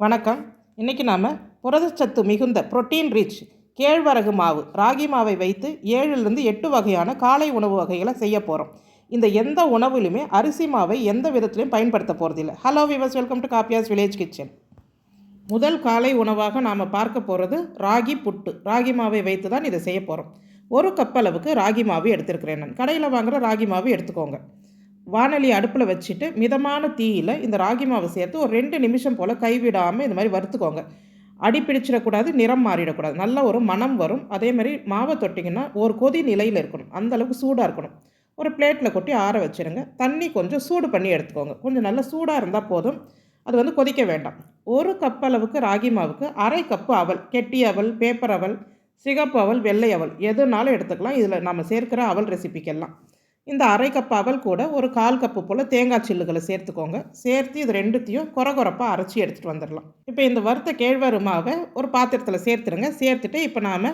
வணக்கம். இன்றைக்கி நாம் புரதச்சத்து மிகுந்த புரோட்டீன் ரிச் கேழ்வரகு மாவு ராகி மாவை வைத்து ஏழுலேருந்து எட்டு வகையான காலை உணவு வகைகளை செய்ய போகிறோம் இந்த எந்த உணவுலையுமே அரிசி மாவை எந்த விதத்துலையும் பயன்படுத்த போகிறதில்ல hello viewers welcome to Kappiyas village kitchen முதல் காலை உணவாக நாம் பார்க்க போகிறது ராகி புட்டு. ராகி மாவை வைத்து தான் இதை செய்ய போகிறோம் ஒரு கப் அளவுக்கு ராகி மாவு எடுத்துருக்கிறேன் நான். கடையில் வாங்குகிற ராகி மாவு எடுத்துக்கோங்க. வானொலி அடுப்பில் வச்சுட்டு மிதமான தீயில் இந்த ராகி மாவை சேர்த்து ஒரு ரெண்டு நிமிஷம் போல் கைவிடாமல் இந்த மாதிரி வறுத்துக்கோங்க. அடி பிடிச்சிடக்கூடாது நிறம் மாறிடக்கூடாது. நல்ல ஒரு மனம் வரும். அதே மாதிரி மாவை தொட்டிங்கன்னா ஒரு கொதி நிலையில் இருக்கணும். அந்த அளவுக்கு சூடாக இருக்கணும். ஒரு பிளேட்டில் கொட்டி ஆற வச்சுருங்க. தண்ணி கொஞ்சம் சூடு பண்ணி எடுத்துக்கோங்க. கொஞ்சம் நல்லா சூடாக இருந்தால் போதும். அது வந்து கொதிக்க வேண்டாம். ஒரு கப் அளவுக்கு ராகி மாவுக்கு அரை கப்பு அவல் கெட்டி அவல் பேப்பர் அவல் சிகப்பு அவல் வெள்ளை அவல் எதுனாலும் எடுத்துக்கலாம். இதில் நம்ம சேர்க்கிற அவல் ரெசிபிக்கெல்லாம் இந்த அரை கப் அவல் கூட ஒரு கால் கப்பு போல் தேங்காய் சில்லுகளை சேர்த்துக்கோங்க. சேர்த்து இது ரெண்டுத்தையும் குறகுறப்பாக அரைச்சி எடுத்துகிட்டு வந்துடலாம். இப்போ இந்த வறுத்த கேழ்வரு மாவை ஒரு பாத்திரத்தில் சேர்த்துருங்க. சேர்த்துட்டு இப்போ நாம்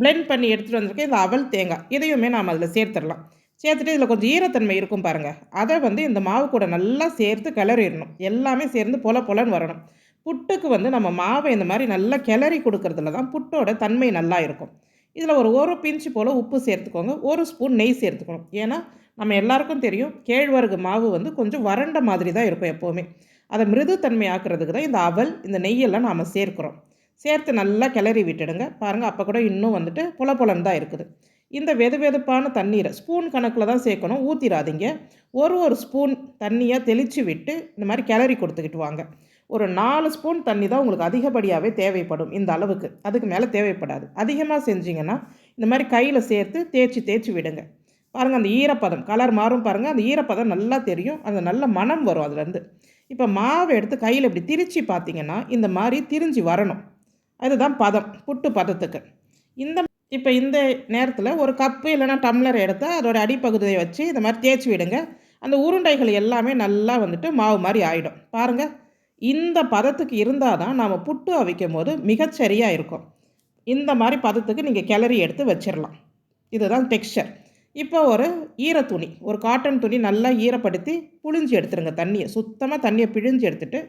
பிளெண்ட் பண்ணி எடுத்துகிட்டு வந்திருக்க இந்த அவல் தேங்காய் இதையுமே நாம் அதில் சேர்த்துடலாம். சேர்த்துட்டு இதில் கொஞ்சம் ஈரத்தன்மை இருக்கும் பாருங்கள் அதை வந்து இந்த மாவு கூட நல்லா சேர்த்து கிளறிடணும். எல்லாமே சேர்ந்து பொல பொலன்னு வரணும். புட்டுக்கு வந்து நம்ம மாவை இந்த மாதிரி நல்லா கிளறி கொடுக்கறதுல தான் புட்டோட தன்மை நல்லா இருக்கும். இதில் ஒரு ஒரு பிஞ்சு போல் உப்பு சேர்த்துக்கோங்க. ஒரு ஸ்பூன் நெய் சேர்த்துக்கணும். ஏன்னா நம்ம எல்லாருக்கும் தெரியும் கேழ்வரகு மாவு வந்து கொஞ்சம் வறண்ட மாதிரி தான் இருக்கும் எப்போவுமே. அதை மிருதுத்தன்மை ஆக்குறதுக்கு தான் இந்த அவல் இந்த நெய்யெல்லாம் நாம் சேர்க்குறோம். சேர்த்து நல்லா கிளறி விட்டுடுங்க. பாருங்கள் அப்போ கூட இன்னும் வந்துட்டு புல தான் இருக்குது. இந்த வெது வெதுப்பான தண்ணீரை ஸ்பூன் கணக்கில் தான் சேர்க்கணும். ஊற்றிடாதீங்க ஒரு ஒரு ஸ்பூன் தண்ணியை தெளித்து விட்டு இந்த மாதிரி கிளறி கொடுத்துக்கிட்டு வாங்க. ஒரு நாலு ஸ்பூன் தண்ணி தான் உங்களுக்கு அதிகப்படியாகவே தேவைப்படும் இந்த அளவுக்கு. அதுக்கு மேலே தேவைப்படாது. அதிகமாக செஞ்சிங்கன்னா இந்த மாதிரி கையில் சேர்த்து தேய்ச்சி தேய்ச்சி விடுங்க. பாருங்கள் அந்த ஈரப்பதம் கலர் மாறும் பாருங்கள் அந்த ஈரப்பதம் நல்லா தெரியும் அந்த நல்ல மனம் வரும் அதுலேருந்து. இப்போ மாவை எடுத்து கையில் இப்படி திரிச்சு பார்த்தீங்கன்னா இந்த மாதிரி திரிஞ்சு வரணும். அதுதான் பதம் புட்டு பதத்துக்கு. இந்த இப்போ இந்த நேரத்தில் ஒரு கப்பு இல்லைன்னா டம்ளர் எடுத்து அதோட அடிப்பகுதியை வச்சு இந்த மாதிரி தேய்ச்சி விடுங்க. அந்த உருண்டைகள் எல்லாமே நல்லா வந்துட்டு மாவு மாதிரி ஆகிடும் பாருங்கள் இந்த பதத்துக்கு இருந்தால் தான் நாம் புட்டு அவிக்கும் போது மிகச்சரியாக இருக்கும். இந்த மாதிரி பதத்துக்கு நீங்கள் கிளறி எடுத்து வச்சிடலாம் இதுதான் டெக்ஸ்சர். இப்போ ஒரு ஈரத்துணி ஒரு காட்டன் துணி நல்லா ஈரப்படுத்தி புழிஞ்சு எடுத்துருங்க தண்ணியை. சுத்தமாக தண்ணியை பிழிஞ்சு எடுத்துட்டு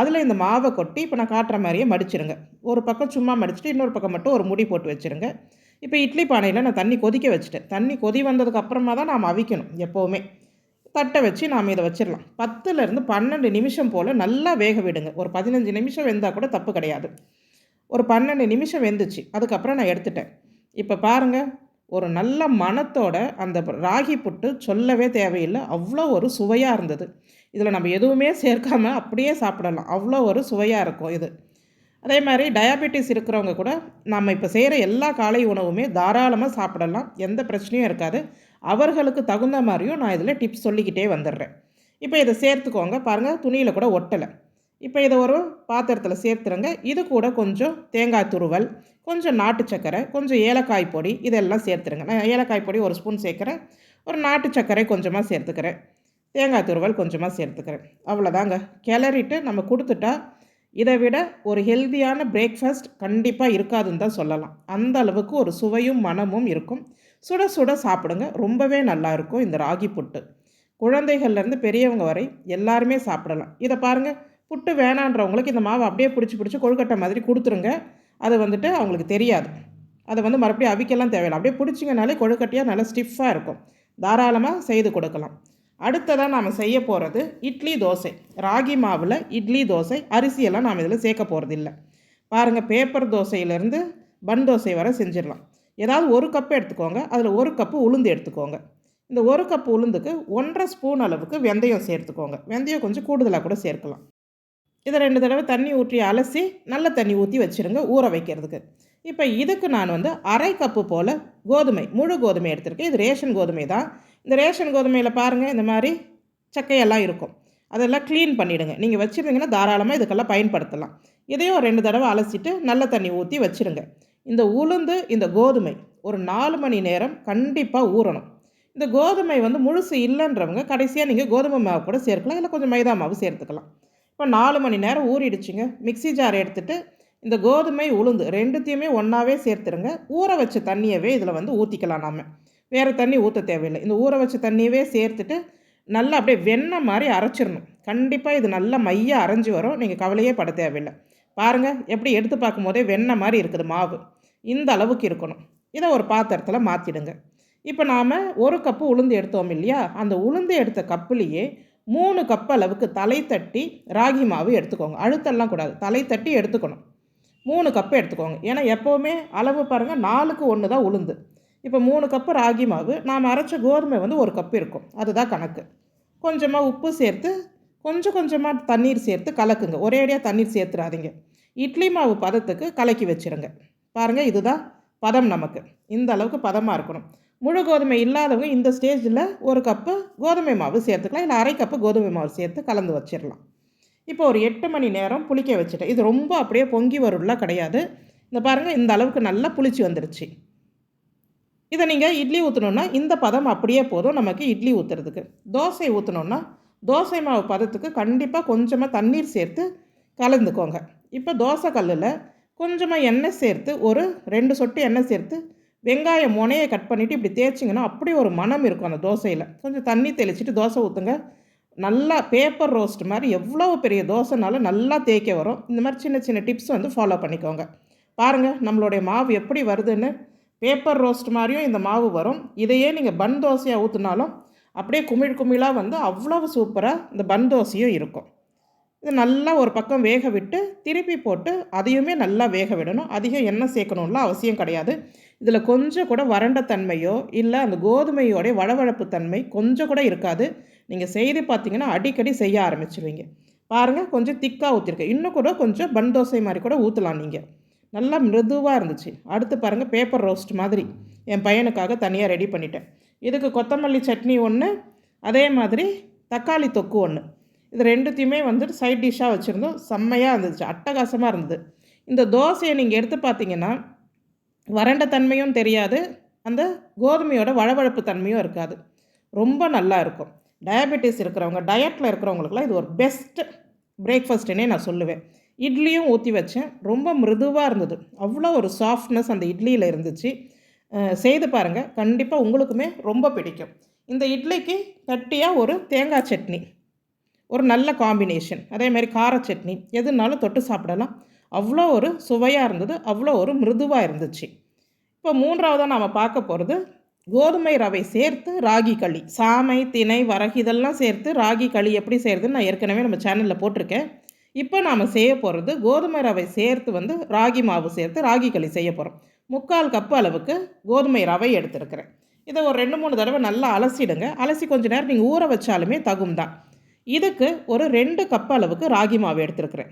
அதில் இந்த மாவை கொட்டி இப்போ நான் காட்டுற மாதிரியே மடிச்சிருங்க. ஒரு பக்கம் சும்மா மடிச்சுட்டு இன்னொரு பக்கம் மட்டும் ஒரு முடி போட்டு வச்சுருங்க. இப்போ இட்லி பானையில் நான் தண்ணி கொதிக்க வச்சுட்டேன். தண்ணி கொதி வந்ததுக்கு அப்புறமா தான் நாம் அவிக்கணும் எப்போவுமே. தட்டை வச்சு நாம் இதை வச்சிடலாம். பத்துலேருந்து பன்னெண்டு நிமிஷம் போல் நல்லா வேக விடுங்க. ஒரு பதினஞ்சு நிமிஷம் வெந்தால் கூட தப்பு கிடையாது. ஒரு பன்னெண்டு நிமிஷம் வெந்துச்சு. அதுக்கப்புறம் நான் எடுத்துட்டேன். இப்போ பாருங்கள் ஒரு நல்ல மனத்தோட அந்த ராகி புட்டு சொல்லவே தேவையில்லை. அவ்வளோ ஒரு சுவையாக இருந்தது. இதில் நம்ம எதுவுமே சேர்க்காம அப்படியே சாப்பிடலாம். அவ்வளோ ஒரு சுவையாக இருக்கும் இது. அதே மாதிரி டயாபெட்டிஸ் இருக்கிறவங்க கூட நம்ம இப்போ செய்கிற எல்லா காலை உணவுமே தாராளமாக சாப்பிடலாம். எந்த பிரச்சனையும் இருக்காது. அவர்களுக்கு தகுந்த மாதிரியும் நான் இதில் டிப்ஸ் சொல்லிக்கிட்டே வந்துடுறேன். இப்போ இதை சேர்த்துக்கோங்க. பாருங்கள் துணியில் கூட ஒட்டலை. இப்போ இதை ஒரு பாத்திரத்தில் சேர்த்துருங்க. இது கூட கொஞ்சம் தேங்காய் துருவல் கொஞ்சம் நாட்டு சக்கரை கொஞ்சம் ஏலக்காய் பொடி இதெல்லாம் சேர்த்துருங்க. நான் ஏலக்காய் பொடி ஒரு ஸ்பூன் சேர்க்குறேன். ஒரு நாட்டு சர்க்கரை கொஞ்சமாக சேர்த்துக்கிறேன். தேங்காய் துருவல் கொஞ்சமாக சேர்த்துக்கிறேன். அவ்வளோதாங்க. கிளறிட்டு நம்ம கொடுத்துட்டா இதை விட ஒரு ஹெல்த்தியான பிரேக்ஃபாஸ்ட் கண்டிப்பாக இருக்காதுன்னு தான் சொல்லலாம். அந்த அளவுக்கு ஒரு சுவையும் மனமும் இருக்கும். சுட சுட சாப்பிடுங்க. ரொம்பவே நல்லாயிருக்கும் இந்த ராகி புட்டு. குழந்தைகள்லேருந்து பெரியவங்க வரை எல்லாருமே சாப்பிடலாம். இதை பாருங்கள் புட்டு வேணான்றவங்களுக்கு இந்த மாவை அப்படியே பிடிச்சி பிடிச்சி கொழுக்கட்டை மாதிரி கொடுத்துருங்க. அது வந்துட்டு அவங்களுக்கு தெரியாது. அதை வந்து மறுபடியும் அவிக்கெல்லாம் தேவையில்லை. அப்படியே பிடிச்சிங்கனாலே கொழுக்கட்டையாக நல்லா ஸ்டிஃபாக இருக்கும். தாராளமாக செய்து கொடுக்கலாம். அடுத்ததாக நாம் செய்ய போகிறது இட்லி தோசை. ராகி மாவில் இட்லி தோசை அரிசியெல்லாம் நாம் இதில் சேர்க்க போகிறது இல்லை பாருங்கள் பேப்பர் தோசையிலேருந்து பன் தோசை வரை செஞ்சிடலாம். ஏதாவது ஒரு கப்பு எடுத்துக்கோங்க. அதில் ஒரு கப்பு உளுந்து எடுத்துக்கோங்க. இந்த ஒரு கப்பு உளுந்துக்கு ஒன்றரை ஸ்பூன் அளவுக்கு வெந்தயம் சேர்த்துக்கோங்க. வெந்தயம் கொஞ்சம் கூடுதலாக கூட சேர்க்கலாம். இதை ரெண்டு தடவை தண்ணி ஊற்றி அலசி நல்ல தண்ணி ஊற்றி வச்சுருங்க ஊற வைக்கிறதுக்கு. இப்போ இதுக்கு நான் வந்து அரை கப்பு போல் கோதுமை முழு கோதுமை எடுத்திருக்கேன். இது ரேஷன் கோதுமை தான். இந்த ரேஷன் கோதுமையில் பாருங்கள் இந்த மாதிரி சக்கையெல்லாம் இருக்கும். அதெல்லாம் க்ளீன் பண்ணிவிடுங்க நீங்கள் வச்சுருந்தீங்கன்னா தாராளமாக இதுக்கெல்லாம் பயன்படுத்தலாம். இதையும் ரெண்டு தடவை அலசிட்டு நல்ல தண்ணி ஊற்றி வச்சுருங்க. இந்த உளுந்து இந்த கோதுமை ஒரு நாலு மணி நேரம் கண்டிப்பாக ஊறணும். இந்த கோதுமை வந்து முழுசு இல்லைன்றவங்க கடைசியாக நீங்கள் கோதுமை மாவு கூட சேர்க்கலாம் இல்லை கொஞ்சம் மைதா மாவு சேர்த்துக்கலாம். இப்போ நாலு மணி நேரம் ஊறிடுச்சுங்க. மிக்ஸி ஜார் எடுத்துகிட்டு இந்த கோதுமை உளுந்து ரெண்டுத்தையுமே ஒன்றாவே சேர்த்துருங்க. ஊற வச்ச தண்ணியவே இதில் வந்து ஊற்றிக்கலாம் நாம். வேறு தண்ணி ஊற்ற தேவையில்லை. இந்த ஊற வச்ச தண்ணியவே சேர்த்துட்டு நல்லா அப்படியே வெண்ணெய் மாதிரி அரைச்சிடணும். கண்டிப்பாக இது நல்லா மையாக அரைஞ்சி வரும். நீங்கள் கவலையே பட தேவையில்லை. பாருங்கள் எப்படி எடுத்து பார்க்கும்போதே வெண்ணெய் மாதிரி இருக்குது மாவு. இந்த அளவுக்கு இருக்கணும். இதை ஒரு பாத்திரத்தில் மாற்றிடுங்க இப்போ நாம் ஒரு கப்பு உளுந்து எடுத்தோம் இல்லையா? அந்த உளுந்து எடுத்த கப்புலேயே மூணு கப் அளவுக்கு தலை தட்டி ராகி மாவு எடுத்துக்கோங்க. அழுத்தெல்லாம் கூடாது. தலை தட்டி எடுத்துக்கணும். மூணு கப்பு எடுத்துக்கோங்க. ஏன்னா எப்போவுமே அளவு பாருங்கள் நாலுக்கு ஒன்று தான் உளுந்து. இப்போ மூணு கப்பு ராகி மாவு நாம் அரைச்ச கோதுமை வந்து ஒரு கப்பு இருக்கும். அதுதான் கணக்கு. கொஞ்சமாக உப்பு சேர்த்து கொஞ்சம் கொஞ்சமாக தண்ணீர் சேர்த்து கலக்குங்க. ஒரேடியாக தண்ணீர் சேர்த்துறாதீங்க. இட்லி மாவு பதத்துக்கு கலக்கி வச்சுருங்க. பாருங்கள் இதுதான் பதம் நமக்கு. இந்த அளவுக்கு பதமாக இருக்கணும். முழு கோதுமை இல்லாதவங்க இந்த ஸ்டேஜில் ஒரு கப்பு கோதுமை மாவு சேர்த்துக்கலாம். இல்லை அரை கப்பு கோதுமை மாவு சேர்த்து கலந்து வச்சிடலாம். இப்போ ஒரு எட்டு மணி நேரம் புளிக்க வச்சுட்டேன். இது ரொம்ப அப்படியே பொங்கி வரும்லாம் கிடையாது. இந்த பாருங்கள் இந்த அளவுக்கு நல்லா புளிச்சு வந்துருச்சு. இதை நீங்கள் இட்லி ஊற்றணுன்னா இந்த பதம் அப்படியே போதும் நமக்கு இட்லி ஊற்றுறதுக்கு தோசை ஊற்றணுன்னா தோசை மாவு பதத்துக்கு கண்டிப்பாக கொஞ்சமாக தண்ணீர் சேர்த்து கலந்துக்கோங்க. இப்போ தோசை கல்லில் கொஞ்சமாக எண்ணெய் சேர்த்து ஒரு ரெண்டு சொட்டு எண்ணெய் சேர்த்து வெங்காயம் முனையை கட் பண்ணிவிட்டு இப்படி தேய்ச்சிங்கன்னா அப்படி ஒரு மனம் இருக்கும் அந்த தோசையில். கொஞ்சம் தண்ணி தெளிச்சிட்டு தோசை ஊற்றுங்க நல்லா பேப்பர் ரோஸ்ட் மாதிரி எவ்வளோ பெரிய தோசைனாலும் நல்லா தேய்க்க வரும். இந்த மாதிரி சின்ன சின்ன டிப்ஸ் வந்து ஃபாலோ பண்ணிக்கோங்க. பாருங்கள் நம்மளுடைய மாவு எப்படி வருதுன்னு. பேப்பர் ரோஸ்ட் மாதிரியும் இந்த மாவு வரும். இதையே நீங்கள் பன் தோசையாக ஊற்றுனாலும் அப்படியே குமிழ் குமிழாக வந்து அவ்வளவு சூப்பராக இந்த பன் தோசையும் இருக்கும். இது நல்லா ஒரு பக்கம் வேக விட்டு திருப்பி போட்டு அதையுமே நல்லா வேக விடணும். அதிகம் எண்ணெய் சேர்க்கணும்லாம் அவசியம் கிடையாது. இதில் கொஞ்சம் கூட வறண்ட தன்மையோ இல்லை அந்த கோதுமையோடைய வளவழப்பு தன்மை கொஞ்சம் கூட இருக்காது. நீங்கள் செய்து பார்த்தீங்கன்னா அடிக்கடி செய்ய ஆரம்பிச்சிருவீங்க. பாருங்கள் கொஞ்சம் திக்காக ஊற்றிருக்கேன் இன்னும் கூட கொஞ்சம் பன் தோசை மாதிரி கூட ஊற்றலாம் நீங்கள் நல்லா மிருதுவாக இருந்துச்சு. அடுத்து பாருங்கள் பேப்பர் ரோஸ்ட் மாதிரி. என் பையனுக்காக தனியாக ரெடி பண்ணிட்டேன். இதுக்கு கொத்தமல்லி சட்னி ஒன்று அதே மாதிரி தக்காளி தொக்கு ஒன்று இது ரெண்டுத்தையுமே வந்துட்டு சைட் டிஷ்ஷாக வச்சுருந்தோம். செம்மையாக இருந்துச்சு. அட்டகாசமாக இருந்தது. இந்த தோசையை நீங்கள் எடுத்து பார்த்தீங்கன்னா வறண்ட தன்மையும் தெரியாது. அந்த கோதுமையோட வளவழப்பு தன்மையும் இருக்காது. ரொம்ப நல்லா இருக்கும். டயபெட்டிஸ் இருக்கிறவங்க டயட்டில் இருக்கிறவங்களுக்குலாம் இது ஒரு பெஸ்ட் பிரேக்ஃபாஸ்ட்டுன்னே நான் சொல்லுவேன். இட்லியும் ஊற்றி வச்சேன். ரொம்ப மிருதுவாக இருந்தது. அவ்வளோ ஒரு சாஃப்ட்னஸ் அந்த இட்லியில் இருந்துச்சு. செய்து பாருங்கள் கண்டிப்பாக உங்களுக்குமே ரொம்ப பிடிக்கும். இந்த இட்லிக்கு கட்டியாக ஒரு தேங்காய் சட்னி. ஒரு நல்ல காம்பினேஷன் அதே மாதிரி கார சட்னி எதுனாலும் தொட்டு சாப்பிடலாம். அவ்வளோ ஒரு சுவையாக இருந்தது அவ்வளோ ஒரு மிருதுவாக இருந்துச்சு. இப்போ மூன்றாவதாக நாம் பார்க்க போகிறது கோதுமை ரவை சேர்த்து ராகி களி. சாமை திணை வரகு இதெல்லாம் சேர்த்து ராகி களி எப்படி செய்கிறதுன்னு நான் ஏற்கனவே நம்ம சேனலில் போட்டிருக்கேன். இப்போ நாம் செய்ய போகிறது கோதுமை ரவை சேர்த்து வந்து ராகி மாவு சேர்த்து ராகி களி செய்ய போகிறோம் முக்கால் கப்பு அளவுக்கு கோதுமை ரவை எடுத்துருக்கிறேன். இதை ஒரு ரெண்டு மூணு தடவை நல்லா அலசிடுங்க. அலசி கொஞ்சம் நேரம் நீங்கள் ஊற வச்சாலுமே தகும் தான் இதுக்கு ஒரு ரெண்டு கப் அளவுக்கு ராகி மாவு எடுத்துருக்குறேன்.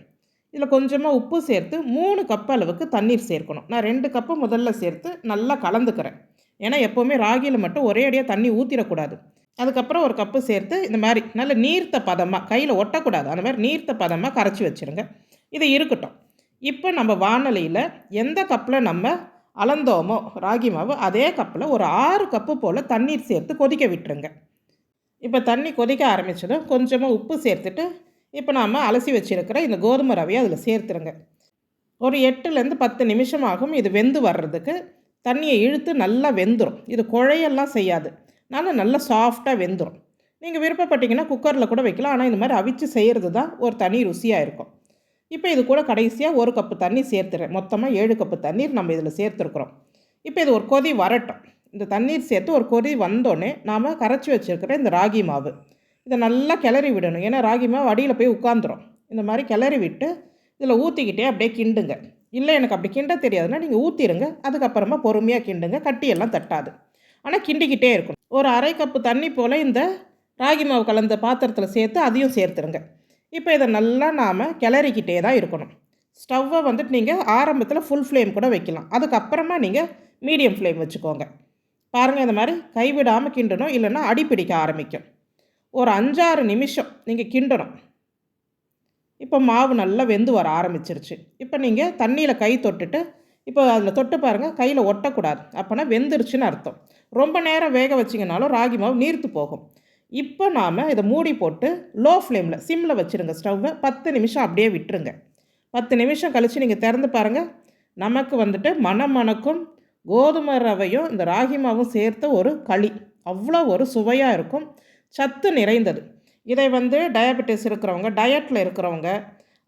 இதில் கொஞ்சமாக உப்பு சேர்த்து மூணு கப் அளவுக்கு தண்ணீர் சேர்க்கணும். நான் ரெண்டு கப்பு முதல்ல சேர்த்து நல்லா கலந்துக்கிறேன். ஏன்னா எப்போவுமே ராகியில் மட்டும் ஒரே அடியாக தண்ணி ஊற்றிடக்கூடாது அதுக்கப்புறம் ஒரு கப்பு சேர்த்து இந்த மாதிரி நல்ல நீர்த்த பதமாக கையில் ஒட்டக்கூடாது. அந்த மாதிரி நீர்த்த பதமாக கரைச்சி வச்சுருங்க. இது இருக்கட்டும். இப்போ நம்ம வானொலியில் எந்த கப்பில் நம்ம அளந்தோமோ ராகி மாவு அதே கப்பில் ஒரு ஆறு கப்பு போல் தண்ணீர் சேர்த்து கொதிக்க விட்டுருங்க. இப்போ தண்ணி கொதிக்க ஆரம்பிச்சதும் கொஞ்சமாக உப்பு சேர்த்துட்டு இப்போ நாம் அலசி வச்சுருக்கிற இந்த கோதுமை ரவையை அதில் சேர்த்துருங்க. ஒரு எட்டுலேருந்து பத்து நிமிஷம் ஆகும் இது வெந்து வர்றதுக்கு. தண்ணியை இழுத்து நல்லா வெந்துடும் இது குழையெல்லாம் செய்யாது. நல்லா நல்லா சாஃப்டாக வெந்துடும் நீங்கள் விருப்பப்பட்டீங்கன்னா குக்கரில் கூட வைக்கலாம். ஆனால் இந்த மாதிரி அவிச்சு செய்கிறது தான் ஒரு தனி ருசியாக இருக்கும். இப்போ இது கூட கடைசியாக ஒரு கப்பு தண்ணி சேர்த்துறேன். மொத்தமாக ஏழு கப்பு தண்ணீர் நம்ம இதில் சேர்த்துருக்குறோம். இப்போ இது ஒரு கொதி வரட்டும். இந்த தண்ணீர் சேர்த்து ஒரு கொதி வந்தோடனே நாம் கரைச்சி வச்சுருக்கிற இந்த ராகி மாவு. இதை நல்லா கிளறி விடணும். ஏன்னா ராகி மாவு அடியில் போய் உட்காந்துரும் இந்த மாதிரி கிளறி விட்டு இதில் ஊற்றிக்கிட்டே அப்படியே கிண்டுங்க. இல்லை எனக்கு அப்படி கிண்ட தெரியாதுன்னா நீங்கள் ஊற்றிடுங்க அதுக்கப்புறமா பொறுமையாக கிண்டுங்க. கட்டியெல்லாம் தட்டாது. ஆனால் கிண்டிக்கிட்டே இருக்கணும். ஒரு அரை கப்பு தண்ணி போல் இந்த ராகி மாவு கலந்த பாத்திரத்தில் சேர்த்து அதையும் சேர்த்துருங்க. இப்போ இதை நல்லா நாம் கிளறிக்கிட்டே தான் இருக்கணும். ஸ்டவ்வை வந்துட்டு நீங்கள் ஆரம்பத்தில் ஃபுல் ஃப்ளேம் கூட வைக்கலாம். அதுக்கப்புறமா நீங்கள் மீடியம் ஃப்ளேம் வச்சுக்கோங்க. பாருங்கள் இந்த மாதிரி கைவிடாமல் கிண்டணும் இல்லைன்னா அடிப்பிடிக்க ஆரம்பிக்கும். ஒரு அஞ்சாறு நிமிஷம் நீங்கள் கிண்டணும். இப்போ மாவு நல்லா வெந்து வர ஆரம்பிச்சிருச்சு. இப்போ நீங்கள் தண்ணியில் கை தொட்டுட்டு இப்போ அதில் தொட்டு பாருங்கள் கையில் ஒட்டக்கூடாது. அப்போனா வெந்துருச்சுன்னு அர்த்தம். ரொம்ப நேரம் வேக வச்சிங்கனாலும் ராகி மாவு நீர்த்து போகும். இப்போ நாம் இதை மூடி போட்டு லோ ஃப்ளேமில் சிம்மில் வச்சுருங்க ஸ்டவ்வை பத்து நிமிஷம் அப்படியே விட்டுருங்க. பத்து நிமிஷம் கழித்து நீங்கள் திறந்து பாருங்கள் நமக்கு வந்துட்டு மனம் மணக்கும் கோதுமை ரவையும் இந்த ராகி மாவும் சேர்த்த ஒரு களி. அவ்வளோ ஒரு சுவையாக இருக்கும். சத்து நிறைந்தது. இதை வந்து டயபெட்டிஸ் இருக்கிறவங்க டயட்டில் இருக்கிறவங்க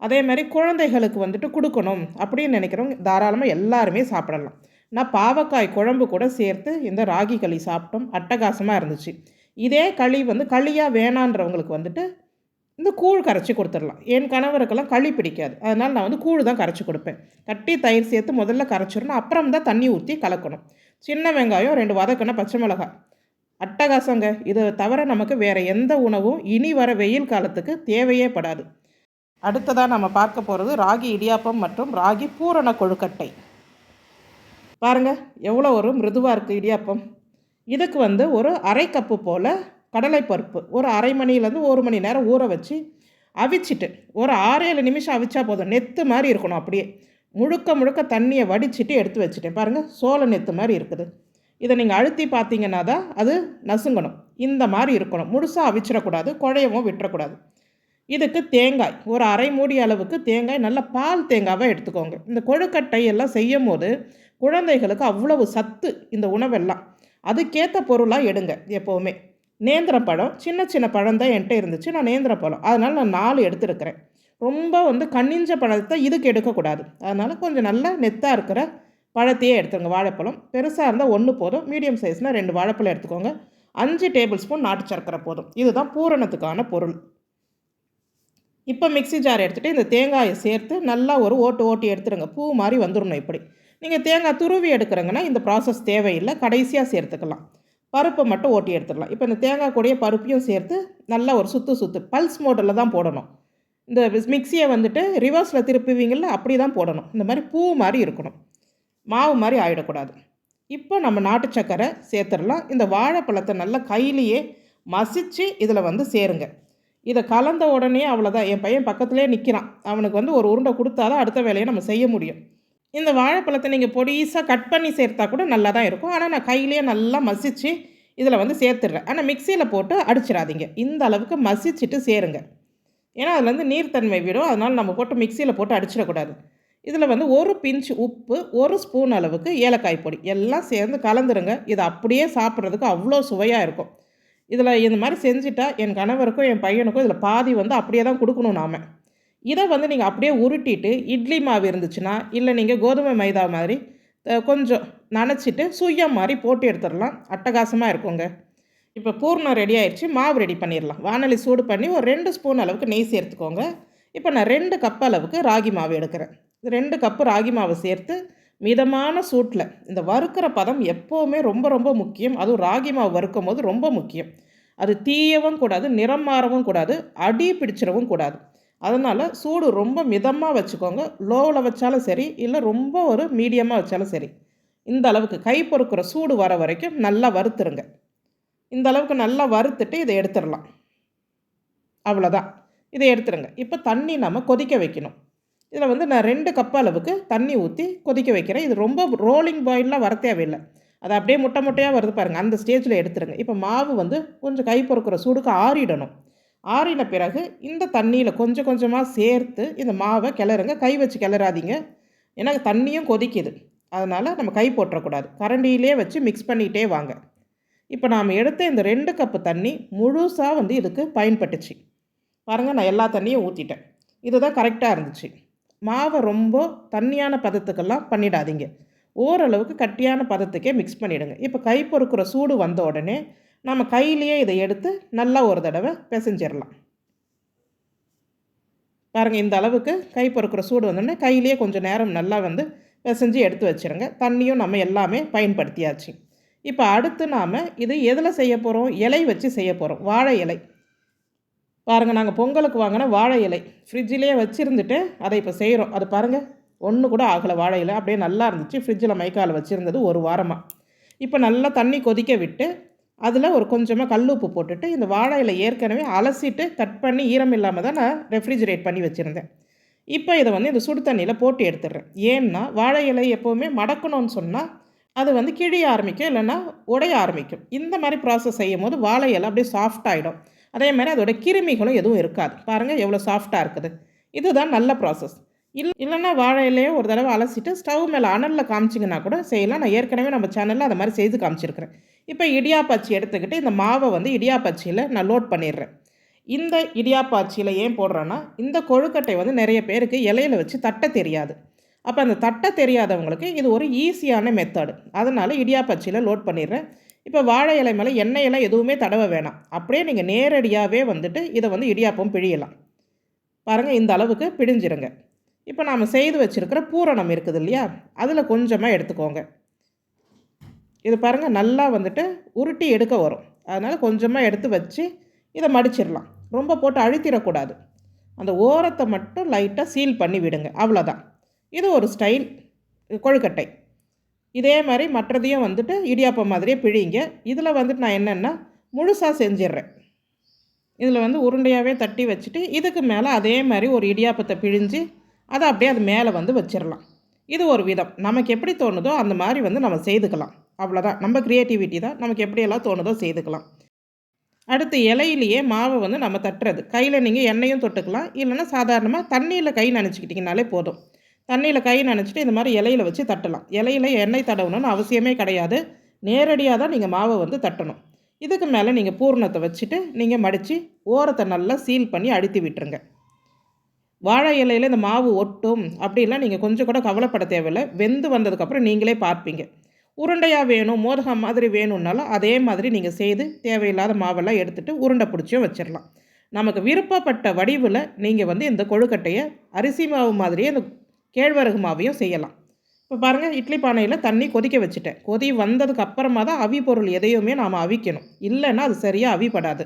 அதே மாதிரி குழந்தைகளுக்கு வந்துட்டு கொடுக்கணும் அப்படின்னு நினைக்கிறவங்க தாராளமாக எல்லாருமே சாப்பிடலாம். நான் பாவக்காய் குழம்பு கூட சேர்த்து இந்த ராகி களி சாப்பிட்டோம். அட்டகாசமாக இருந்துச்சு. இதே களி வந்து களியாக வேணான்றவங்களுக்கு வந்துட்டு இந்த கூழ் கரைச்சி கொடுத்துடலாம். என் கணவருக்கெல்லாம் களி பிடிக்காது. அதனால் நான் வந்து கூழ் தான் கரைச்சி கொடுப்பேன். கட்டி தயிர் சேர்த்து முதல்ல கரைச்சிடணும். அப்புறம் தான் தண்ணி ஊற்றி கலக்கணும். சின்ன வெங்காயம் ரெண்டு வதக்கின பச்சை மிளகாய். அட்டகாசங்க. இதை தவிர நமக்கு வேறு எந்த உணவும் இனி வர வெயில் காலத்துக்கு தேவையே படாது. அடுத்ததாக நம்ம பார்க்க போகிறது ராகி இடியாப்பம் மற்றும் ராகி பூரண கொழுக்கட்டை. பாருங்கள் எவ்வளோ ஒரு மிருதுவாக இருக்குது இடியாப்பம். இதுக்கு வந்து ஒரு அரை கப்பு போல் கடலைப்பருப்பு ஒரு அரை மணிலேருந்து ஒரு மணி நேரம் ஊற வச்சு அவிச்சிட்டு ஒரு ஆறு ஏழு நிமிஷம் அவிச்சா போதும். நெத்து மாதிரி இருக்கணும் அப்படியே. முழுக்க முழுக்க தண்ணியை வடிச்சிட்டு எடுத்து வச்சுட்டேன். பாருங்கள் சோள நெத்து மாதிரி இருக்குது. இதை நீங்கள் அழுத்தி பார்த்தீங்கன்னா தான் அது நசுங்கணும். இந்த மாதிரி இருக்கணும். முழுசாக அவிச்சிடக்கூடாது குழையவும் விட்டுறக்கூடாது. இதுக்கு தேங்காய் ஒரு அரை மூடி அளவுக்கு தேங்காய் நல்ல பால் தேங்காவை எடுத்துக்கோங்க. இந்த கொழுக்கட்டை எல்லாம் செய்யும் போது குழந்தைகளுக்கு அவ்வளவு சத்து இந்த உணவெல்லாம். அதுக்கேற்ற பொருளாக எடுங்க எப்போவுமே. நேந்திர பழம் சின்ன சின்ன பழம் தான் என்கிட்ட இருந்துச்சு. நான் நேந்திர பழம் அதனால் நான் நாலு எடுத்துருக்கிறேன். ரொம்ப வந்து கண்ணிஞ்ச பழத்தை இதுக்கு எடுக்கக்கூடாது. அதனால் கொஞ்சம் நல்லா நெத்தாக இருக்கிற பழத்தையே எடுத்துருங்க. வாழைப்பழம். பெருசாக இருந்தால் ஒன்று போதும். மீடியம் சைஸ்னால் ரெண்டு வாழைப்பழம் எடுத்துக்கோங்க. அஞ்சு டேபிள் ஸ்பூன் நாட்டு சர்க்கரை போதும். இதுதான் பூரணத்துக்கான பொருள். இப்போ மிக்சி ஜார் எடுத்துகிட்டு இந்த தேங்காயை சேர்த்து நல்லா ஒரு ஓட்டு ஓட்டி எடுத்துருங்க. பூ மாதிரி வந்துடணும் இப்படி. நீங்கள் தேங்காய் துருவி எடுக்கிறங்கன்னா இந்த ப்ராசஸ் தேவையில்லை. கடைசியாக சேர்த்துக்கலாம். பருப்பை மட்டும் ஓட்டி எடுத்துடலாம். இப்போ இந்த தேங்காய் கூடிய பருப்பையும் சேர்த்து நல்லா ஒரு சுற்று சுற்று பல்ஸ் மோட்டரில் தான் போடணும். இந்த மிக்சியை வந்துட்டு ரிவர்ஸில் திருப்புவீங்கள அப்படி தான் போடணும். இந்த மாதிரி பூ மாதிரி இருக்கணும். மாவு மாதிரி ஆகிடக்கூடாது இப்போ நம்ம நாட்டு சக்கரை சேர்த்துடலாம். இந்த வாழைப்பழத்தை நல்லா கையிலேயே மசித்து இதில் வந்து சேருங்க. இதை கலந்த உடனே அவ்வளோதான். என் பையன் பக்கத்துலேயே நிற்கிறான். அவனுக்கு வந்து ஒரு உருண்டை கொடுத்தா தான் அடுத்த வேலையை நம்ம செய்ய முடியும். இந்த வாழைப்பழத்தை நீங்கள் பொடிசாக கட் பண்ணி சேர்த்தா கூட நல்லா தான் இருக்கும். ஆனால் நான் கையிலேயே நல்லா மசித்து இதில் வந்து சேர்த்துடுறேன். ஆனால் மிக்சியில் போட்டு அடிச்சிடாதீங்க. இந்த அளவுக்கு மசிச்சுட்டு சேருங்க. ஏன்னா அதில் வந்து நீர்த்தன்மை விடும். அதனால் நம்ம போட்டு மிக்சியில் போட்டு அடிச்சிடக்கூடாது. இதில் வந்து ஒரு பிஞ்ச் உப்பு ஒரு ஸ்பூன் அளவுக்கு ஏலக்காய் பொடி. எல்லாம் சேர்ந்து கலந்துருங்க. இதை அப்படியே சாப்பிட்றதுக்கு அவ்வளோ சுவையாக இருக்கும். இதில் இந்த மாதிரி செஞ்சுட்டா என் கணவருக்கும் என் பையனுக்கும் இதில் பாதி வந்து அப்படியே தான் கொடுக்கணும் நாம். இதை வந்து நீங்கள் அப்படியே உருட்டிட்டு இட்லி மாவு இருந்துச்சுன்னா இல்லை நீங்கள் கோதுமை மைதா மாதிரி கொஞ்சம் நனைச்சிட்டு சுயம் மாதிரி போட்டு எடுத்துடலாம். அட்டகாசமாக இருக்குங்க. இப்போ பூர்ணம் ரெடி ஆயிடுச்சு மாவு ரெடி பண்ணிடலாம். வானொலி சூடு பண்ணி ஒரு ரெண்டு ஸ்பூன் அளவுக்கு நெய் சேர்த்துக்கோங்க. இப்போ நான் ரெண்டு கப் அளவுக்கு ராகி மாவு எடுக்கிறேன். ரெண்டு கப்பு ராகி மாவு சேர்த்து மிதமான சூட்டில் இந்த வறுக்கிற பதம் எப்போவுமே ரொம்ப ரொம்ப முக்கியம். அதுவும் ராகி மாவு வறுக்கும் போது ரொம்ப முக்கியம். அது தீயவும் கூடாது நிறம் மாறவும் கூடாது அடி பிடிச்சிடவும் கூடாது. அதனால் சூடு ரொம்ப மிதமாக வச்சுக்கோங்க. லோவில் வச்சாலும் சரி இல்லை ரொம்ப ஒரு மீடியமாக வச்சாலும் சரி. இந்த அளவுக்கு கை பொறுக்கிற சூடு வர வரைக்கும் நல்லா வறுத்துருங்க. இந்த அளவுக்கு நல்லா வறுத்துட்டு இதை எடுத்துடலாம். அவ்வளோதான் இதை எடுத்துருங்க. இப்போ தண்ணி நம்ம கொதிக்க வைக்கணும். இதில் வந்து நான் ரெண்டு கப் அளவுக்கு தண்ணி ஊற்றி கொதிக்க வைக்கிறேன். இது ரொம்ப ரோலிங் பாயிலெலாம் வர தேவையில்லை. அது அப்படியே முட்டை முட்டையாக வருது பாருங்கள் அந்த ஸ்டேஜில் எடுத்துருங்க. இப்போ மாவு வந்து கொஞ்சம் கை பொறுக்கிற சூடுக்கு ஆறிடணும். ஆறின பிறகு இந்த தண்ணியில் கொஞ்சம் கொஞ்சமாக சேர்த்து இந்த மாவை கிளறுங்க. கை வச்சு கிளறாதீங்க. ஏன்னா தண்ணியும் கொதிக்குது. அதனால் நம்ம கை போட்டுறக்கூடாது கரண்டியிலே வச்சு மிக்ஸ் பண்ணிகிட்டே வாங்க. இப்போ நாம் எடுத்த இந்த ரெண்டு கப்பு தண்ணி முழுசாக வந்து இதுக்கு பயன்பட்டுச்சு. பாருங்கள் நான் எல்லா தண்ணியும் ஊற்றிட்டேன் இதுதான் கரெக்டாக இருந்துச்சு. மாவை ரொம்ப தண்ணியான பதத்துக்கெல்லாம் பண்ணிடாதீங்க. ஓரளவுக்கு கட்டியான பதத்துக்கே மிக்ஸ் பண்ணிவிடுங்க இப்போ கை பொறுக்கிற சூடு வந்த உடனே நம்ம கையிலேயே இதை எடுத்து நல்லா ஒரு தடவை பிசைஞ்சிடலாம். பாருங்கள் இந்த அளவுக்கு கை பொறுக்கிற சூடு வந்தோடனே கையிலேயே கொஞ்சம் நேரம் நல்லா வந்து பிசைஞ்சு எடுத்து வச்சுருங்க. தண்ணியும் நம்ம எல்லாமே பயன்படுத்தியாச்சு. இப்போ அடுத்து நாம் இது எதில் செய்ய போகிறோம் இலை வச்சு செய்ய போகிறோம் வாழை இலை. பாருங்கள் நாங்கள் பொங்கலுக்கு வாங்கின வாழை இலை. ஃப்ரிட்ஜிலேயே வச்சுருந்துட்டு அதை இப்போ செய்கிறோம் அது பாருங்கள் ஒன்று கூட ஆகலை வாழை இலை. அப்படியே நல்லா இருந்துச்சு. ஃப்ரிட்ஜில் மைக்கால் வச்சுருந்தது ஒரு வாரமாக இப்போ நல்லா தண்ணி கொதிக்க விட்டு அதில் ஒரு கொஞ்சமாக கல் உப்பு போட்டுட்டு இந்த வாழை இலை ஏற்கனவே அலசிட்டு கட் பண்ணி ஈரம் இல்லாமல் தான் நான் ரெஃப்ரிஜிரேட் பண்ணி வச்சுருந்தேன். இப்போ இதை வந்து இந்த சுடு தண்ணியில் போட்டு எடுத்துடுறேன். ஏன்னா வாழை இலை எப்போவுமே மடக்கணும்னு சொன்னால் அது வந்து கிழிய ஆரம்பிக்கும் இல்லைன்னா உடைய ஆரம்பிக்கும். இந்த மாதிரி ப்ராசஸ் செய்யும் போது வாழை இலை அப்படியே சாஃப்ட் ஆகிடும் அதே மாதிரி அதோட கிருமிகளும் எதுவும் இருக்காது. பாருங்கள் எவ்வளோ சாஃப்டாக இருக்குது. இதுதான் நல்ல ப்ராசஸ் இல் இல்லைன்னா வாழை இலையே ஒரு தடவை அலசிட்டு ஸ்டவ் மேலே அனலில் காமிச்சிங்கன்னா கூட செய்யலாம். நான் ஏற்கனவே நம்ம சேனலில் அதை மாதிரி செய்து காமிச்சிருக்கிறேன். இப்போ இடியாப்பாச்சி எடுத்துக்கிட்டு இந்த மாவை வந்து இடியாப்பாச்சியில் நான் லோட் பண்ணிடுறேன். இந்த இடியாப்பாச்சியில் ஏன் போடுறேன்னா இந்த கொழுக்கட்டை வந்து நிறைய பேருக்கு இலையில வச்சு தட்ட தெரியாது. அப்போ அந்த தட்ட தெரியாதவங்களுக்கு இது ஒரு ஈஸியான மெத்தடு அதனால் இடியாப்பாச்சியில் லோட் பண்ணிடுறேன். இப்போ வாழை இலை மேலே எண்ணெயெல்லாம் எதுவுமே தடவ வேணாம். அப்படியே நீங்கள் நேரடியாகவே வந்துட்டு இதை வந்து இடியாப்பம் பிழியலாம். பாருங்கள் இந்த அளவுக்கு பிழிஞ்சிருங்க. இப்போ நாம் செய்து வச்சுருக்கிற பூரணம் இருக்குது இல்லையா? அதில் கொஞ்சமாக எடுத்துக்கோங்க. இது பாருங்கள் நல்லா வந்துட்டு உருட்டி எடுக்க வரும். அதனால் கொஞ்சமாக எடுத்து வச்சு இதை மடிச்சிடலாம். ரொம்ப போட்டு அழுத்திடக்கூடாது. அந்த ஓரத்தை மட்டும் லைட்டாக சீல் பண்ணி விடுங்க. அவ்வளோதான் இது ஒரு ஸ்டைல் கொழுக்கட்டை. இதே மாதிரி மற்றதையும் வந்துட்டு இடியாப்பம் மாதிரியே பிழிங்க. இதில் வந்துட்டு நான் என்னென்னா முழுசாக செஞ்சிடுறேன். இதில் வந்து உருண்டையாகவே தட்டி வச்சுட்டு இதுக்கு மேலே அதே மாதிரி ஒரு இடியாப்பத்தை பிழிஞ்சு அதை அப்படியே அது மேலே வந்து வச்சிடலாம். இது ஒரு விதம். நமக்கு எப்படி தோணுதோ அந்த மாதிரி வந்து நம்ம செய்துக்கலாம். அவ்வளோதான். நம்ம க்ரியேட்டிவிட்டி தான். நமக்கு எப்படியெல்லாம் தோணுதோ செய்துக்கலாம். அடுத்து இலையிலேயே மாவை வந்து நம்ம தட்டுறது. கையில் நீங்கள் எண்ணெயும் தொட்டுக்கலாம். இல்லைன்னா சாதாரணமாக தண்ணியில் கை நினச்சிக்கிட்டிங்கனாலே போதும். தண்ணியில் கை நினச்சிட்டு இந்த மாதிரி இலையில வச்சு தட்டலாம். இலையில எண்ணெய் தடவணும்னு அவசியமே கிடையாது. நேரடியாக தான் நீங்கள் மாவை வந்து தட்டணும். இதுக்கு மேலே நீங்கள் பூர்ணத்தை வச்சுட்டு நீங்கள் மடித்து ஓரத்தை நல்லா சீல் பண்ணி அழுத்தி விட்டுருங்க. வாழை இலையில் இந்த மாவு ஒட்டும் அப்படிலாம் நீங்கள் கொஞ்சம் கூட கவலைப்பட தேவையில்லை. வெந்து வந்ததுக்கப்புறம் நீங்களே பார்ப்பீங்க. உருண்டையாக வேணும் மோதகம் மாதிரி வேணும்னாலும் அதே மாதிரி நீங்கள் செய்து தேவையில்லாத மாவெல்லாம் எடுத்துகிட்டு உருண்டை பிடிச்சியும் வச்சிடலாம் நமக்கு விருப்பப்பட்ட வடிவில் நீங்கள் வந்து இந்த கொழுக்கட்டையை அரிசி மாவு மாதிரியே இந்த கேழ்வரகு மாவையும் செய்யலாம். இப்போ பாருங்கள் இட்லி பானையில் தண்ணி கொதிக்க வச்சுட்டேன். கொதி வந்ததுக்கு அப்புறமா தான் அவி பொருள் எதையுமே நாம் அவிக்கணும். இல்லைன்னா அது சரியாக அவிப்படாது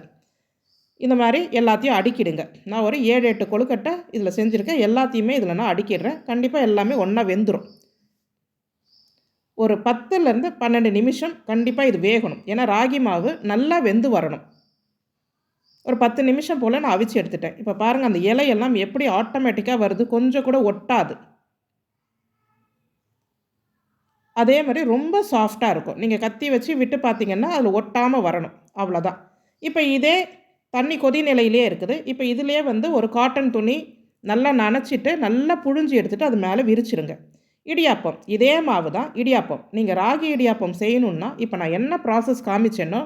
இந்த மாதிரி எல்லாத்தையும் அடிக்கிடுங்க. நான் ஒரு ஏழு எட்டு கொழுக்கட்டை இதில் செஞ்சுருக்கேன். எல்லாத்தையுமே இதில் நான் அடிக்கிடுறேன். கண்டிப்பாக எல்லாமே ஒன்றா வெந்துடும் ஒரு பத்துலேருந்து பன்னெண்டு நிமிஷம் கண்டிப்பாக இது வேகணும். ஏன்னா ராகி மாவு நல்லா வெந்து வரணும். ஒரு பத்து நிமிஷம் போல் நான் அவிச்சு எடுத்துட்டேன். இப்போ பாருங்கள் அந்த இலையெல்லாம் எப்படி ஆட்டோமேட்டிக்காக வருது? கொஞ்சம் கூட ஒட்டாது. அதே மாதிரி ரொம்ப சாஃப்டாக இருக்கும். நீங்கள் கத்தி வச்சு விட்டு பார்த்தீங்கன்னா அதில் ஒட்டாமல் வரணும். அவ்வளோதான் இப்போ இதே தண்ணி கொதி நிலையிலே இருக்குது. இப்போ இதுலேயே வந்து ஒரு காட்டன் துணி நல்லா நனைச்சிட்டு நல்லா புழிஞ்சு எடுத்துகிட்டு அது மேலே விரிச்சிருங்க. இடியாப்பம். இதே மாவு தான் இடியாப்பம். நீங்கள் ராகி இடியாப்பம் செய்யணுன்னா இப்போ நான் என்ன ப்ராசஸ் காமிச்சேனோ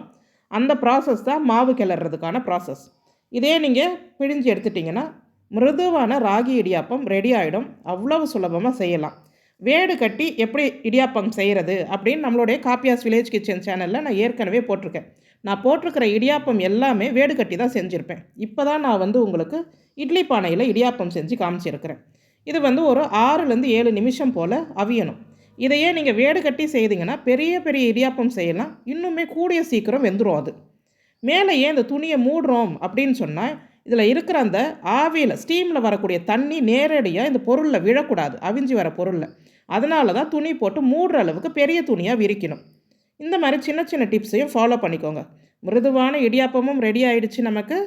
அந்த ப்ராசஸ் தான் மாவு கிளறதுக்கான ப்ராசஸ் இதே நீங்கள் பிழிஞ்சு எடுத்துட்டிங்கன்னா மிருதுவான ராகி இடியாப்பம் ரெடி ஆகிடும் அவ்வளவு சுலபமாக செய்யலாம். வேடு கட்டி எப்படி இடியாப்பம் செய்கிறது அப்படின்னு நம்மளுடைய காப்பியாஸ் வில்லேஜ் கிச்சன் சேனலில் நான் ஏற்கனவே போட்டிருக்கேன். நான் போட்டிருக்கிற இடியாப்பம் எல்லாமே வேடு கட்டி தான் செஞ்சுருப்பேன். இப்போ தான் நான் வந்து உங்களுக்கு இட்லி பானையில் இடியாப்பம் செஞ்சு காமிச்சிருக்கிறேன். இது வந்து ஒரு ஆறுலேருந்து ஏழு நிமிஷம் போல் அவியணும். இதையே நீங்கள் வேடு கட்டி செய்தீங்கன்னா பெரிய பெரிய இடியாப்பம் செய்யலாம். இன்னுமே கூடிய சீக்கிரம் வெந்துடும் அது. மேலே ஏன் இந்த துணியை மூடுறோம் அப்படின்னு சொன்னால் இதில் இருக்கிற அந்த ஆவியில் ஸ்டீமில் வரக்கூடிய தண்ணி நேரடியாக இந்த பொருளில் விழக்கூடாது. அவிஞ்சு வர பொருளில். அதனால தான் துணி போட்டு மூடுற அளவுக்கு பெரிய துணியாக விரிக்கணும். இந்த மாதிரி சின்ன சின்ன டிப்ஸையும் ஃபாலோ பண்ணிக்கோங்க. மிருதுவான இடியாப்பமும் ரெடி ஆயிடுச்சு நமக்கு.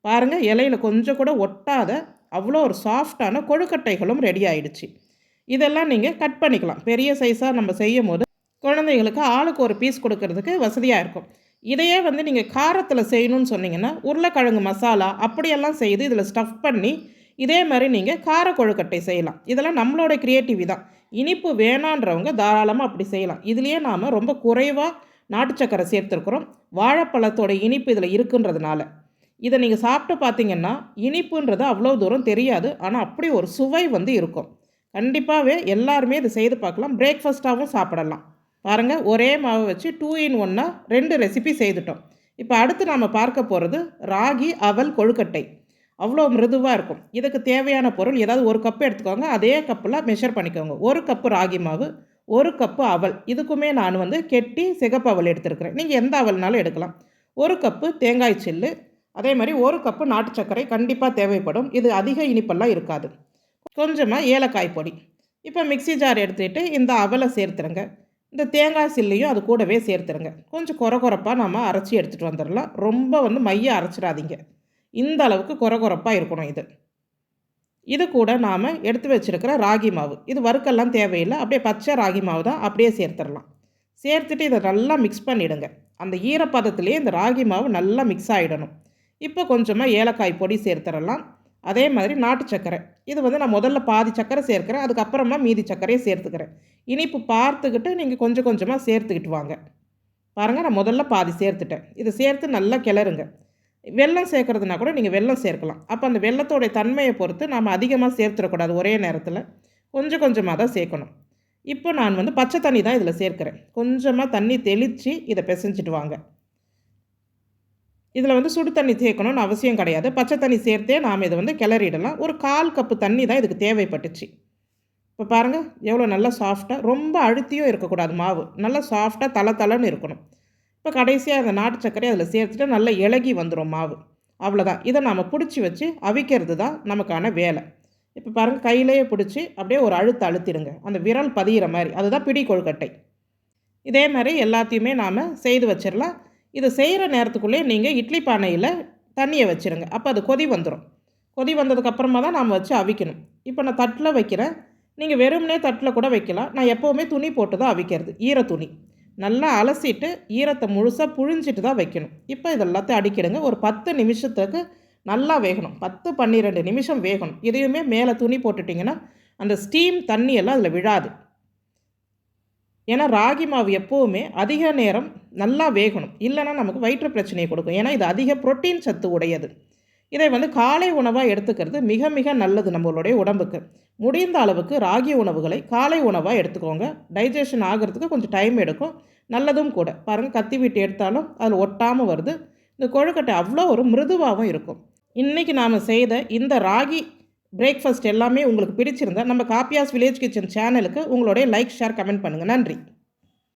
பாருங்கள் இலையில கொஞ்சம் கூட ஒட்டாத அவ்வளோ ஒரு சாஃப்டான கொழுக்கட்டைகளும் ரெடி ஆயிடுச்சு. இதெல்லாம் நீங்கள் கட் பண்ணிக்கலாம். பெரிய சைஸாக நம்ம செய்யும் போது குழந்தைங்களுக்கு ஆளுக்கு ஒரு பீஸ் கொடுக்கறதுக்கு வசதியாக இருக்கும். இதையே வந்து நீங்கள் காரத்தில் செய்யணும்னு சொன்னீங்கன்னா உருளைக்கிழங்கு மசாலா அப்படியெல்லாம் செய்து இதில் ஸ்டஃப் பண்ணி இதே மாதிரி நீங்கள் கார கொழுக்கட்டை செய்யலாம். இதெல்லாம் நம்மளோட க்ரியேட்டிவி தான். இனிப்பு வேணான்றவங்க தாராளமாக அப்படி செய்யலாம். இதுலேயே நாம் ரொம்ப குறைவாக நாட்டு சக்கரை சேர்த்துருக்குறோம். வாழைப்பழத்தோட இனிப்பு இதில் இருக்குன்றதுனால. இதை நீங்கள் சாப்பிட்டு பார்த்தீங்கன்னா இனிப்புன்றது அவ்வளோ தூரம் தெரியாது. ஆனால் அப்படி ஒரு சுவை வந்து இருக்கும். கண்டிப்பாகவே எல்லாருமே இதை செய்து பார்க்கலாம். பிரேக்ஃபாஸ்ட்டாகவும் சாப்பிடலாம். பாருங்கள் ஒரே மாவை வச்சு டூ இன் ஒன்னாக ரெண்டு ரெசிபி செய்துட்டோம். இப்போ அடுத்து நாம் பார்க்க போகிறது ராகி அவல் கொழுக்கட்டை. அவ்வளோ மிருதுவாக இருக்கும். இதுக்கு தேவையான பொருள் ஏதாவது ஒரு கப்பு எடுத்துக்கோங்க. அதே கப்பில் மெஷர் பண்ணிக்கோங்க. ஒரு கப்பு ராகி மாவு ஒரு கப்பு அவல். இதுக்குமே நான் வந்து கெட்டி சிகப்பு அவல் எடுத்துருக்கிறேன். நீங்கள் எந்த அவல்னாலும் எடுக்கலாம். ஒரு கப்பு தேங்காய் சில்லு அதே மாதிரி ஒரு கப்பு நாட்டு சர்க்கரை கண்டிப்பாக தேவைப்படும். இது அதிக இனிப்பெல்லாம் இருக்காது. கொஞ்சமாக ஏலக்காய் பொடி. இப்போ மிக்சி ஜார் எடுத்துகிட்டு இந்த அவலை சேர்த்துருங்க. இந்த தேங்காய் சில்லையும் அது கூடவே சேர்த்துருங்க. கொஞ்சம் குறை குறைப்பாக நம்ம அரைச்சி எடுத்துகிட்டு வந்துடலாம். ரொம்ப வந்து மைய அரைச்சிடாதீங்க. இந்த அளவுக்கு குறகுறப்பாக இருக்கணும் இது. இது கூட நாம் எடுத்து வச்சுருக்கிற ராகி மாவு. இது வறுக்கெல்லாம் தேவையில்லை. அப்படியே பச்சை ராகி மாவு தான் அப்படியே சேர்த்துடலாம். சேர்த்துட்டு இதை நல்லா மிக்ஸ் பண்ணிவிடுங்க அந்த ஈரப்பதத்துலேயே இந்த ராகி மாவு நல்லா மிக்ஸ் ஆகிடணும் இப்போ கொஞ்சமாக ஏலக்காய் பொடி சேர்த்துடலாம் அதே மாதிரி நாட்டு சர்க்கரை இது வந்து நான் முதல்ல பாதி சர்க்கரை சேர்க்குறேன். அதுக்கப்புறமா மீதி சர்க்கரையை சேர்த்துக்கிறேன். இனிப்பு பார்த்துக்கிட்டு நீங்கள் கொஞ்சம் கொஞ்சமாக சேர்த்துக்கிட்டு வாங்க. பாருங்கள் நான் முதல்ல பாதி சேர்த்துட்டேன். இதை சேர்த்து நல்லா கிளறுங்க. வெல்லம் சேர்க்குறதுனா கூட நீங்கள் வெல்லம் சேர்க்கலாம். அப்போ அந்த வெள்ளத்தோடைய தன்மையை பொறுத்து நாம் அதிகமாக சேர்த்துடக்கூடாது ஒரே நேரத்தில். கொஞ்சம் கொஞ்சமாக தான் சேர்க்கணும். இப்போ நான் வந்து பச்சை தண்ணி தான் இதில் சேர்க்குறேன். கொஞ்சமாக தண்ணி தெளித்து இதை பிசைஞ்சிட்டு வாங்க. இதில் வந்து சுடு தண்ணி சேர்க்கணும்னு அவசியம் கிடையாது. பச்சை தண்ணி சேர்த்தே நாம் இதை வந்து கிளறிடலாம். ஒரு கால் கப்பு தண்ணி தான் இதுக்கு தேவைப்பட்டுச்சு. இப்போ பாருங்கள் எவ்வளோ நல்லா சாஃப்டாக ரொம்ப அழுத்தியும் இருக்கக்கூடாது மாவு. நல்லா சாஃப்டாக தலை தலைன்னு இருக்கணும். இப்போ கடைசியாக அந்த நாட்டு சர்க்கரை அதில் சேர்த்துட்டு நல்லா இலகி வந்துடும் மாவு. அவ்வளோதான். இதை நாம் பிடிச்சி வச்சு அவிக்கிறது தான் நமக்கான வேலை. இப்போ பாருங்கள் கையிலேயே பிடிச்சி அப்படியே ஒரு அழுத்து அழுத்திடுங்க. அந்த விரல் பதிகிற மாதிரி. அதுதான் பிடி கொழுக்கட்டை. இதே மாதிரி எல்லாத்தையுமே நாம் செய்து வச்சிடலாம். இது செய்கிற நேரத்துக்குள்ளேயே நீங்கள் இட்லி பானையில் தண்ணியை வச்சுருங்க. அப்போ அது கொதி வந்துடும். கொதி வந்ததுக்கப்புறமா தான் நாம் வச்சு அவிக்கணும். இப்போ நான் தட்டில் வைக்கிறேன். நீங்கள் வெறும்னே தட்டில் கூட வைக்கலாம். நான் எப்போவுமே துணி போட்டு தான் அவிக்கிறது. ஈர துணி நல்லா அலசிட்டு ஈரத்தை முழுசாக புழிஞ்சிட்டு தான் வைக்கணும். இப்போ இதெல்லாத்தையும் அடிக்கிடுங்க. ஒரு பத்து நிமிஷத்துக்கு நல்லா வேகணும். பத்து பன்னிரெண்டு நிமிஷம் வேகணும். இதையுமே மேலே துணி போட்டுட்டிங்கன்னா அந்த ஸ்டீம் தண்ணியெல்லாம் அதில் விழாது. ஏன்னா ராகி மாவு எப்போவுமே அதிக நேரம் நல்லா வேகணும். இல்லைன்னா நமக்கு வயிற்று பிரச்சனையை கொடுக்கும். ஏன்னா இது அதிக புரோட்டீன் சத்து உடையது. இதை வந்து காலை உணவாக எடுத்துக்கிறது மிக மிக நல்லது நம்மளுடைய உடம்புக்கு. முடிந்த அளவுக்கு ராகி உணவுகளை காலை உணவாக எடுத்துக்கோங்க. டைஜஷன் ஆகிறதுக்கு கொஞ்சம் டைம் எடுக்கும். நல்லதும் கூட. பாருங்கள் கத்தி விட்டு எடுத்தாலும் அதில் ஒட்டாமல் வருது. இந்த கொழுக்கட்டை அவ்வளோ ஒரு மிருதுவாகவும் இருக்கும். இன்றைக்கி நாம் செய்த இந்த ராகி பிரேக்ஃபாஸ்ட் எல்லாமே உங்களுக்கு பிடிச்சிருந்தா நம்ம காப்பியாஸ் வில்லேஜ் கிச்சன் சேனலுக்கு உங்களுடைய லைக் ஷேர் கமெண்ட் பண்ணுங்கள் நன்றி.